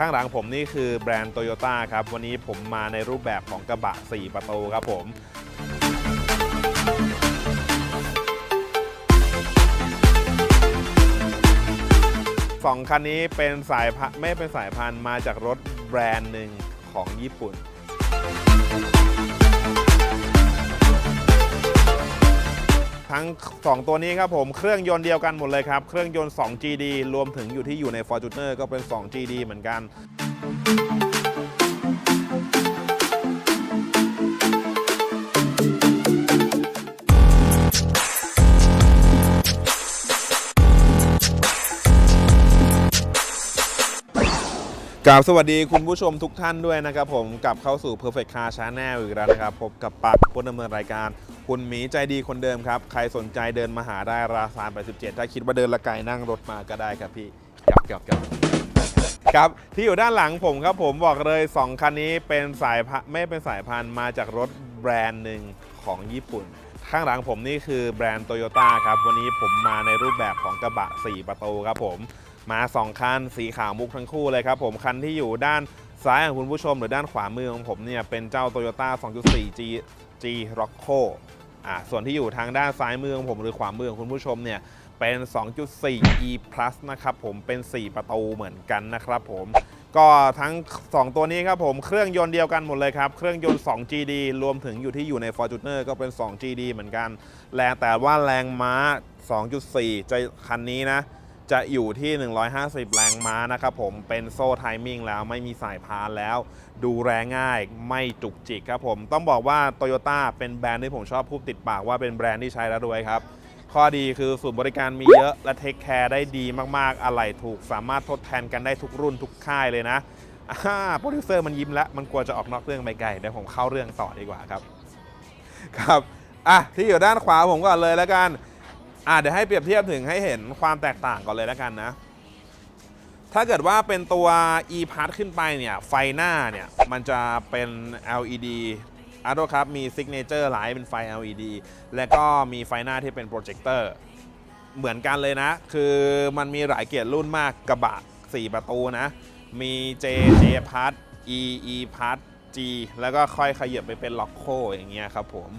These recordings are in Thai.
ข้างหลังผมนี่คือแบรนด์โตโยต้าครับ วันนี้ผมมาในรูปแบบของกระบะ 4 ประตูครับผมสองคันนี้เป็นสายพันไม่เป็นสายพันธุ์มาจากรถแบรนด์หนึ่งของญี่ปุ่น ทั้ง 2 ตัวนี้ครับผมเครื่องยนต์เดียวกันหมดเลยครับ เครื่องยนต์ 2 GD รวมถึงอยู่ที่อยู่ใน Fortuner ก็เป็น 2 GD เหมือนกันกราบสวัสดีคุณผู้ชมทุกท่านด้วยนะครับผมกลับเข้าสู่ Perfect Car Channel อีกแล้วนะครับพบกับปักผู้ดำเนินรายการ คุณหมีใจดีคนเดิมครับ ใครสนใจเดินมาหาได้ราซาน87 ถ้าคิดว่าเดินละไกลนั่งรถมาก็ได้ครับพี่หยอกหยอกหยอกครับที่อยู่ด้านหลังผมครับผมบอกเลย 2 คันนี้เป็นสายพันธุ์ไม่เป็นสายพันธุ์มาจากรถแบรนด์หนึ่งของญี่ปุ่น ข้างหลังผมนี่คือแบรนด์โตโยต้าครับ วันนี้ผมมาในรูปแบบของกระบะ 4 ประตูครับผมมา 2 คันสีขาวมุกทั้งคู่เลยครับผมคันที่อยู่ด้าน ซ้ายของคุณผู้ชมหรือด้านขวามือของผมเนี่ยเป็นเจ้า Toyota 2.4 G G Rocco อ่าส่วนที่อยู่ทางด้านซ้ายมือของผมหรือขวามือของคุณผู้ชมเนี่ยเป็น 2.4 E Plus นะครับผมเป็น 4 ประตูเหมือนกันนะครับผมก็ทั้ง 2 ตัวนี้ครับผมเครื่องยนต์เดียวกันหมดเลยครับ เครื่องยนต์ 2 GD รวมถึงอยู่ที่อยู่ใน Fortuner ก็เป็น 2 GD เหมือนกันแรงแต่ว่าแรงม้า 2.4 จะคันนี้นะ จะอยู่ที่ 150 แรงม้านะครับผมเป็นโซ่ไทมิ่งแล้วไม่มีสายพานแล้ว ดูแรงง่ายไม่จุกจิกครับผม ต้องบอกว่า Toyota เป็นแบรนด์ที่ผมชอบพูดติดปากว่าเป็นแบรนด์ที่ใช้แล้วรวยครับ ข้อดีคือศูนย์บริการมีเยอะและเทคแคร์ได้ดีมากๆ อะไหล่ถูกสามารถทดแทนกันได้ทุกรุ่นทุกค่ายเลยนะอ่าโปรดิวเซอร์มันยิ้มแล้วมันกลัวจะออกนอกเรื่องไปไกลเดี๋ยวผมเข้าเรื่องต่อดีกว่าครับ ครับอะที่อยู่ด้านขวาผมก่อนเลยแล้วกัน อะเดี๋ยวให้เปรียบเทียบถึงให้เห็นความแตกต่างก่อนเลยแล้วกันนะ ถ้าเกิดว่าเป็นตัว e p a s ขึ้นไปเนี่ย ไฟหน้าเนี่ย มันจะเป็น LED อาร์โครับมี Signature Light เป็นไฟ LED และก็มีไฟหน้าที่เป็นโปรเจคเตอร์เหมือนกันเลยนะ คือมันมีหลายเกียร์รุ่นมากกระบะ 4 ประตูนะ มี J J p a s E E p a s G แล้วก็ค่อยขยับไปเป็นล็อกโคอย่างเงี้ยครับผม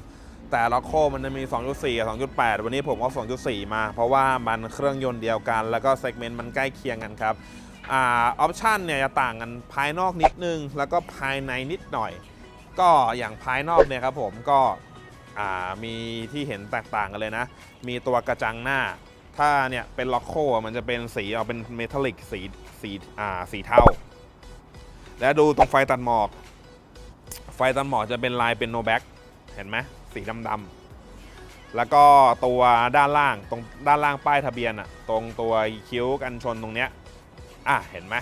แต่ล็อกโคมันจะมี 2.4 กับ 2.8 วันนี้ผมเอา2.4 มา เพราะว่ามันเครื่องยนต์เดียวกัน แล้วก็เซกเมนต์มันใกล้เคียงกันครับอ่าออปชันเนี่ยจะต่างกันภายนอกนิดนึง แล้วก็ภายในนิดหน่อย ก็อย่างภายนอกเนี่ยครับผมก็อ่ามีที่เห็นแตกต่างกันเลยนะ มีตัวกระจังหน้า ถ้าเนี่ยเป็นล็อกโคมันจะเป็นสีออกเป็นเมทัลลิกสีสีอ่าสีเทาและดูตรงไฟตัดหมอก ไฟตัดหมอกจะเป็นลายเป็นโนแบ็กเห็นไหม สีดำๆแล้วก็ตัวด้านล่างตรงด้านล่างป้ายทะเบียนอะตรงตัวคิ้วกันชนตรงเนี้ยอะเห็นไหม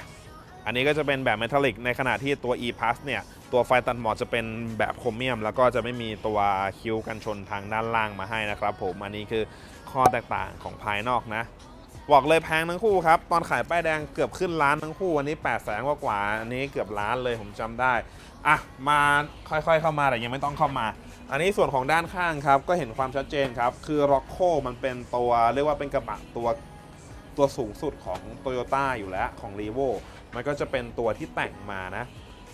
อันนี้ก็จะเป็นแบบเมทัลลิกในขณะที่ตัว e p a s เนี่ยตัวไฟตัดหมอกจะเป็นแบบโครเมียม แล้วก็จะไม่มีตัวคิ้วกันชนทางด้านล่างมาให้นะครับ ผมอันนี้คือข้อแตกต่างของภายนอกนะบอกเลยแพงทั้งคู่ครับ ตอนขายป้ายแดงเกือบขึ้นล้านทั้งคู่ อันนี้8 0 0แสนกว่ากว่า อันนี้เกือบล้านเลยผมจำได้ อะ มาค่อยๆเข้ามาแต่ยังไม่ต้องเข้ามา อันนี้ส่วนของด้านข้างครับก็เห็นความชัดเจนครับ คือ r o c โ o มันเป็นตัวเรียกว่าเป็นกระบะตัวตัวสูงสุดของ Toyota อยู่แล้วของ r e v o มันก็จะเป็นตัวที่แต่งมานะ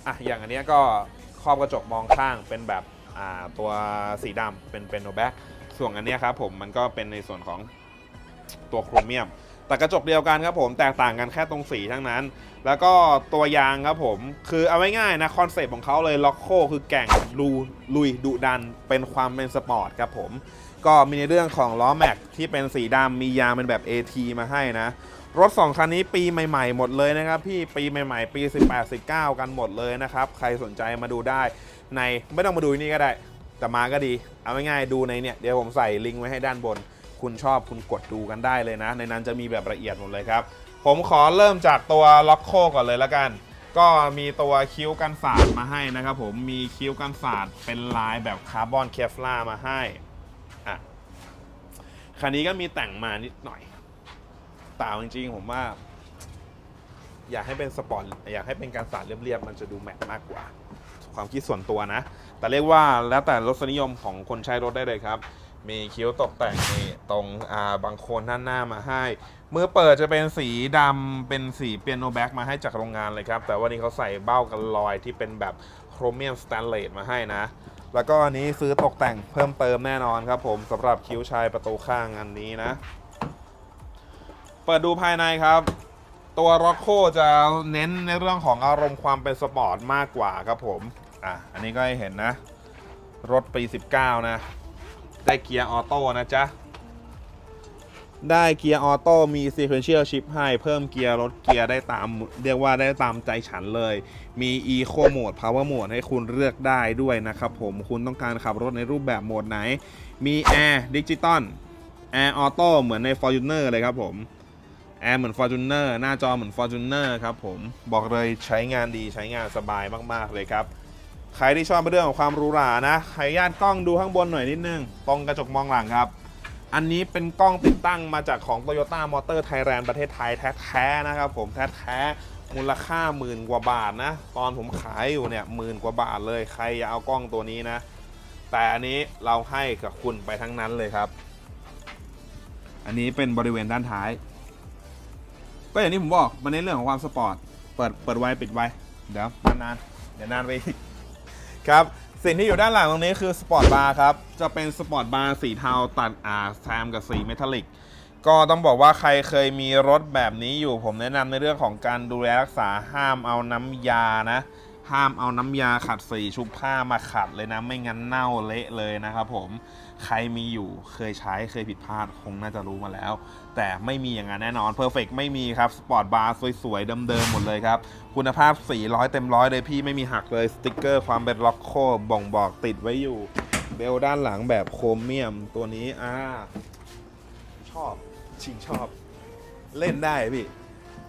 อะอย่างอันนี้ก็ครอบกระจกมองข้างเป็นแบบอ่าตัวสีดำเป็นเป็นโนแบ็กส่วนอันนี้ครับผมมันก็เป็นในส่วนของตัวโครเมียม แต่กระจกเดียวกันครับผมแตกต่างกันแค่ตรงสีทั้งนั้น แล้วก็ตัวยางครับผม คือเอาไว้ง่ายๆนะคอนเซปต์ของเขาเลยล็อกโคคือแก่งลูลุยดุดันเป็นความเป็นสปอร์ตครับผมก็มีในเรื่องของล้อแม็กที่เป็นสีดำมียางเป็นแบบ AT มาให้นะ รถ 2 คันนี้ปีใหม่ๆ หมดเลยนะครับ พี่ปีใหม่ๆ ปี 18 19 กันหมดเลยนะครับ ใครสนใจมาดูได้ในไม่ต้องมาดูนี่ก็ได้ แต่มาก็ดี เอาง่ายๆดูในเนี่ย เดี๋ยวผมใส่ลิงก์ไว้ให้ด้านบน คุณชอบคุณกดดูกันได้เลยนะ ในนั้นจะมีแบบละเอียดหมดเลยครับ ผมขอเริ่มจากตัวล็อกโคก่อนเลยละกัน ก็มีตัวคิ้วกันสาดมาให้นะครับผมมีคิ้วกันสาดเป็นลายแบบคาร์บอนเคฟลามาให้อะคันนี้ก็มีแต่งมานิดหน่อยแต่เอาจริงๆผมว่า อยากให้เป็นสปอร์ตอยากให้เป็นการสาดเรียบๆมันจะดูแมทมากกว่า ความคิดส่วนตัวนะ แต่เรียกว่าแล้วแต่รสนิยมของคนใช้รถได้เลยครับ มีคิ้วตกแต่งนี่ตรงอ่าบางโคนด้านหน้ามาให้ มือเปิดจะเป็นสีดำเป็นสีเปียโนแบ็กมาให้จากโรงงานเลยครับ แต่ว่านี่เขาใส่เบ้ากันลอยที่เป็นแบบโครเมียมสแตนเลสมาให้นะ แล้วก็อันนี้ซื้อตกแต่งเพิ่มเติมแน่นอนครับผมสำหรับคิ้วชายประตูข้างอันนี้นะ เปิดดูภายในครับตัว r o c โ o จะเน้นในเรื่องของอารมณ์ความเป็นสปอร์ตมากกว่าครับผม อะ อันนี้ก็ให้เห็นนะ รถปี 19 นะ ได้เกียร์ออโต้นะจ๊ะ ได้เกียร์ออโต้มี sequential shift ให้เพิ่มเกียร์ลดเกียร์ได้ตาม เรียกว่าได้ตามใจฉันเลย มี eco mode power mode ให้คุณเลือกได้ด้วยนะครับผมคุณต้องการขับรถในรูปแบบโหมดไหน มี air digital air auto เหมือนใน fortuner เลยครับผมแอร์เหมือน Fortuner หน้าจอเหมือน Fortuner ครับผม บอกเลยใช้งานดีใช้งานสบายมาก ๆ เลยครับ ใครที่ชอบเรื่องของความหรูหรานะขออนุญาตกล้องดูข้างบนหน่อยนิดนึง ตรงกระจกมองหลังครับ อันนี้เป็นกล้องติดตั้งมาจากของ Toyota Motor Thailand ประเทศไทยแท้ๆนะครับผมแท้ๆมูลค่าหมื่นกว่าบาทนะ ตอนผมขายอยู่เนี่ยหมื่นกว่าบาทเลยใครอยากเอากล้องตัวนี้นะ แต่อันนี้เราให้กับคุณไปทั้งนั้นเลยครับ อันนี้เป็นบริเวณด้านท้าย ก็อย่างที่ผมบอกมันในเรื่องของความสปอร์ตเปิดเปิดไว้ปิดไว้เดี๋ยวนานๆเดี๋ยวนานไปอีก ครับสิ่งที่อยู่ด้านหลังตรงนี้คือสปอร์ตบาร์ครับ จะเป็นสปอร์ตบาร์สีเทาตัดอ่าแซมกับสีเมทัลลิก ก็ต้องบอกว่าใครเคยมีรถแบบนี้อยู่ผมแนะนำในเรื่องของการดูแลรักษาห้ามเอาน้ำยานะ ห้ามเอาน้ำยาขัดสีชุบผ้ามาขัดเลยนะ ไม่งั้นเน่าเละเลยนะครับผม ใครมีอยู่เคยใช้เคยผิดพลาดคงน่าจะรู้มาแล้ว แต่ไม่มีอย่างนั้นแน่นอน Perfect ไม่มีครับ สปอร์ตบาร์สวยๆ เดิมๆ หมดเลยครับ คุณภาพ 400 เต็มร้อยเลยพี่ไม่มีหักเลยสติกเกอร์ความเป็นล็อกโคบ่งบอกติดไว้อยู่ เบลด้านหลังแบบโครเมียมตัวนี้อ่าชอบ ชิงชอบ เล่นได้พี่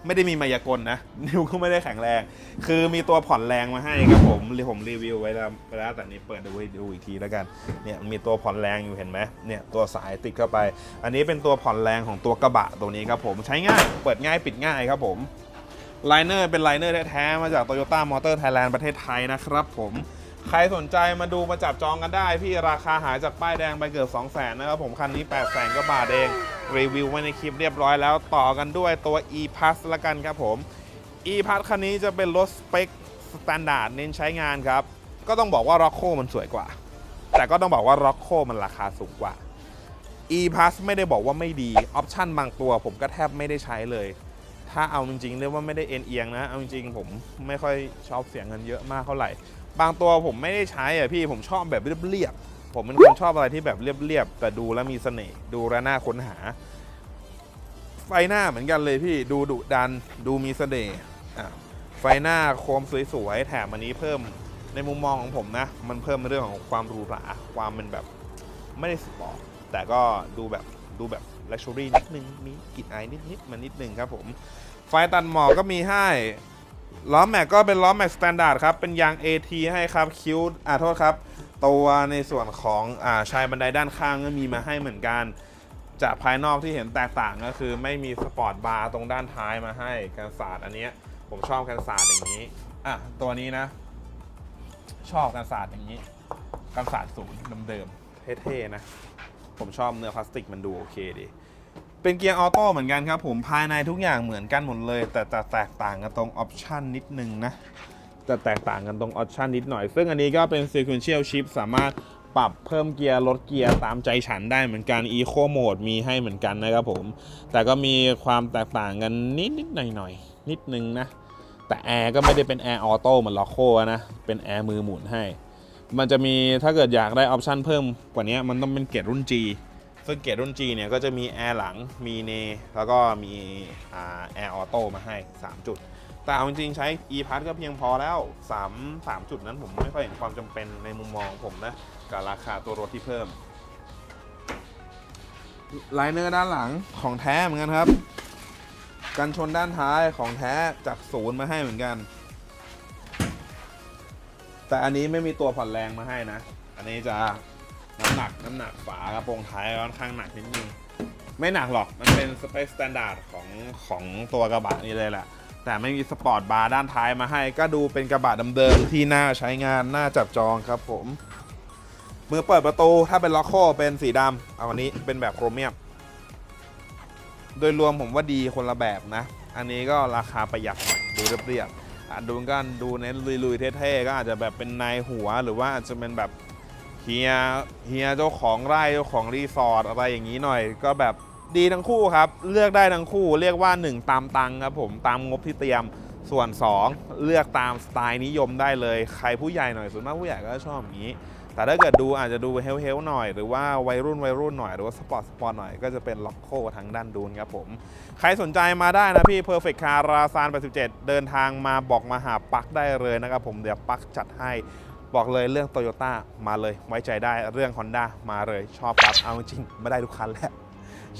ไม่ได้มีมายากลนะ นิ้วก็ไม่ได้แข็งแรง คือมีตัวผ่อนแรงมาให้ครับผมผมรีวิวไว้แล้วไปแล้วแต่นี้เปิดดูให้ดูอีกทีแล้วกัน เนี่ยมีตัวผ่อนแรงอยู่เห็นไหมเนี่ยตัวสายติดเข้าไป อันนี้เป็นตัวผ่อนแรงของตัวกระบะตัวนี้ครับผมใช้ง่าย เปิดง่ายปิดง่ายครับผมไลเนอร์เป็นไลเนอร์แท้ๆมาจาก Toyota Motor Thailand ประเทศไทยนะครับผมใครสนใจมาดูมาจับจองกันได้ พี่ราคาหายจากป้ายแดงไปเกือบ2 0 0 0 0นนะครับผมคันนี้8 0 0 0 0 0ก็บาทเอง รีวิวไว้ในคลิปเรียบร้อยแล้วต่อกันด้วยตัว e-pass ละกันครับผม e-pass คันนี้จะเป็นรถสเปคสแตนดาร์ดเน้นใช้งานครับ ก็ต้องบอกว่า r o c k o มันสวยกว่า แต่ก็ต้องบอกว่า r o c k o มันราคาสูงกว่า e-pass ไม่ได้บอกว่าไม่ดีออปชันบางตัวผมก็แทบไม่ได้ใช้เลย ถ้าเอาจริงๆเรียกว่าไม่ได้เอ็นเอียงนะเอาจริงๆผมไม่ค่อยชอบเสียงเงินเยอะมากเท่าไหร่ บางตัวผมไม่ได้ใช้อะพี่ผมชอบแบบเรียบๆ ผมเป็นคนชอบอะไรที่แบบเรียบๆแต่ดูแล้วมีเสน่ห์ดูแล้วน่าค้นหา ไฟหน้าเหมือนกันเลยพี่ดูดุดันดูมีเสน่ห์ไฟหน้าโคมสวยๆแถมอันนี้เพิ่มในมุมมองของผมนะ มันเพิ่มในเรื่องของความหรูหราความเป็นแบบไม่ได้สปอร์ตแต่ก็ดูแบบดูแบบลักชัวรี่นิดนึง มีกลิ่นอายนิดๆมันนิดนึงครับผม ไฟตัดหมอกก็มีให้ล้อแม็กก็เป็นล้อแม็กสแตนดาร์ดครับ เป็นยาง AT ให้ครับ คิ้วอ่าโทษครับ ตัวในส่วนของอ่าชายบันไดด้านข้างก็มีมาให้เหมือนกัน จากภายนอกที่เห็นแตกต่างก็คือไม่มีสปอร์ตบาร์ตรงด้านท้ายมาให้กันศาสตร์อันนี้ผมชอบกันศาสตร์อย่างนี้อะตัวนี้นะ ชอบกันศาสตร์อย่างนี้กันศาสตร์ศูนย์เดิมๆเท่ๆนะ ผมชอบเนื้อพลาสติกมันดูโอเคดีเป็นเกียร์ออโต้เหมือนกันครับผมภายในทุกอย่างเหมือนกันหมดเลย แต่จะแตกต่างกันตรงออปชันนิดนึงนะ จะแตกต่างกันตรงออปชันนิดหน่อย ซึ่งอันนี้ก็เป็น sequential shift สามารถปรับเพิ่มเกียร์ลดเกียร์ตามใจฉันได้เหมือนกัน eco mode มีให้เหมือนกันนะครับผม แต่ก็มีความแตกต่างกันนิดนิดหน่อยหน่อยนิดนึงนะ แต่แอร์ก็ไม่ได้เป็นแอร์ออโต้เหมือนล็อกโคนะ เป็นแอร์มือหมุนให้ มันจะมีถ้าเกิดอยากได้ออปชันเพิ่มกว่านี้มันต้องเป็นเกียร์รุ่น G ซึ่งเกียร์รุ่น G เนี่ยก็จะมีแอร์หลัง มีเน แล้วก็มีแอร์ออโต้มาให้ 3 จุด แต่เอาจริงๆใช้ e p a s ก็เพียงพอแล้ว 3 3 จุดนั้นผมไม่ค่อยเห็นความจำเป็นในมุมมองผมนะ กับราคาตัวรถที่เพิ่มไลเนอร์ด้านหลังของแท้เหมือนกันครับ กันชนด้านท้ายของแท้จากศูนย์มาให้เหมือนกัน แต่อันนี้ไม่มีตัวผ่อนแรงมาให้นะ อันนี้จะน้ำหนักน้ำหนักฝากระโปรงท้ายค่อนข้างหนักนิดนึง ไม่หนักหรอกมันเป็นสเปคสแตนดาร์ดของของตัวกระบะนี้เลยแหละ แต่ไม่มีสปอร์ตบาร์ด้านท้ายมาให้ ก็ดูเป็นกระบะเดิมๆที่น่าใช้งานน่าจับจองครับผม มือเปิดประตูถ้าเป็นล็อกโคเป็นสีดำเอาอันนี้เป็นแบบโครเมียม โดยรวมผมว่าดีคนละแบบนะ อันนี้ก็ราคาประหยัดหน่อยดูเรียบๆดูกันดูเน้นลุยๆเท่ๆก็อาจจะแบบเป็นนายหัวหรือว่าอาจจะเป็นแบบเฮียเฮียเจ้าของไร่เจ้าของรีสอร์ทอะไรอย่างนี้หน่อย ก็แบบ ดีทั้งคู่ครับ เลือกได้ทั้งคู่ เรียกว่า 1 ตามตังค์ครับผมตามงบที่เตรียมส่วน 2 เลือกตามสไตล์นิยมได้เลย ใครผู้ใหญ่หน่อยส่วนมากผู้ใหญ่ก็ชอบอย่างนี้ แต่ถ้าเกิดดูอาจจะดูเฮลเฮลหน่อย หรือว่าวัยรุ่นวัยรุ่นหน่อย หรือว่าสปอร์ตสปอร์ตหน่อยก็จะเป็นล็อกโคทางด้านดูนครับผม ใครสนใจมาได้นะพี่ Perfect Car ราซาน87 เดินทางมาบอกมาหาปักได้เลยนะครับผมเดี๋ยวปักจัดให้บอกเลยเรื่อง Toyota มาเลยไว้ใจได้เรื่อง Honda มาเลยชอบครับเอาจริงไม่ได้ทุกคันแหละ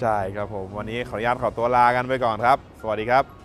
ใช่ครับผม วันนี้ขออนุญาตขอตัวลากันไปก่อนครับ สวัสดีครับ